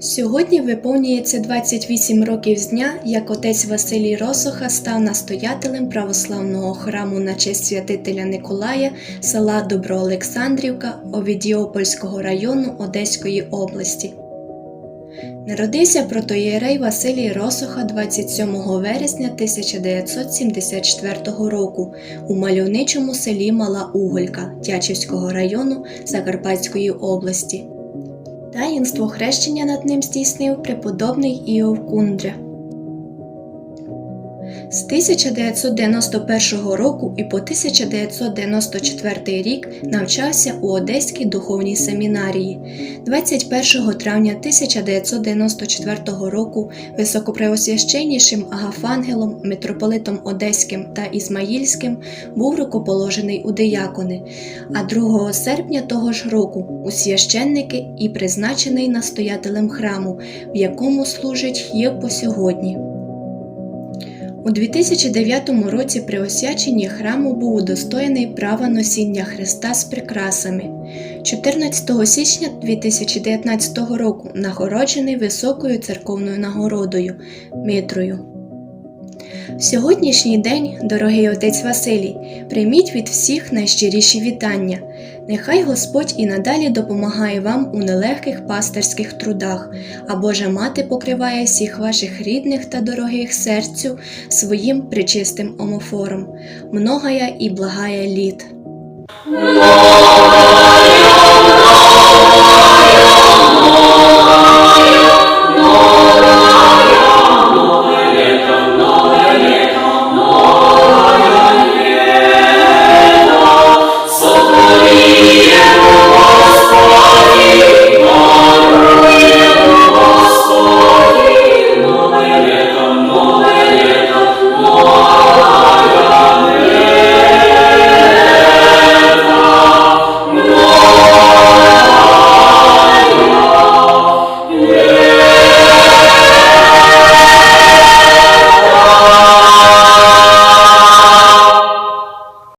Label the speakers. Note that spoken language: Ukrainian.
Speaker 1: Сьогодні виповнюється 28 років з дня, як отець Василій Росоха став настоятелем православного храму на честь святителя Николая села Доброолександрівка Овідіопольського району Одеської області. Народився протоєрей Василій Росоха 27 вересня 1974 року у мальовничому селі Мала Уголька Тячівського району Закарпатської області. Таїнство хрещення над ним здійснив преподобний Іов Кундря. З 1991 року і по 1994 рік навчався у Одеській духовній семінарії. 21 травня 1994 року високопреосвященнішим Агафангелом, митрополитом Одеським та Ізмаїльським був рукоположений у диякони, а 2 серпня того ж року у священники і призначений настоятелем храму, в якому служить є по сьогодні. У 2009 році при освяченні храму був удостоєний права носіння Христа з прикрасами. 14 січня 2019 року нагороджений високою церковною нагородою Митрою. Сьогоднішній день, дорогий отець Василій, прийміть від всіх найщиріші вітання. Нехай Господь і надалі допомагає вам у нелегких пастирських трудах, а Божа Мати покриває всіх ваших рідних та дорогих серцю своїм причистим омофором, многая і благая літ.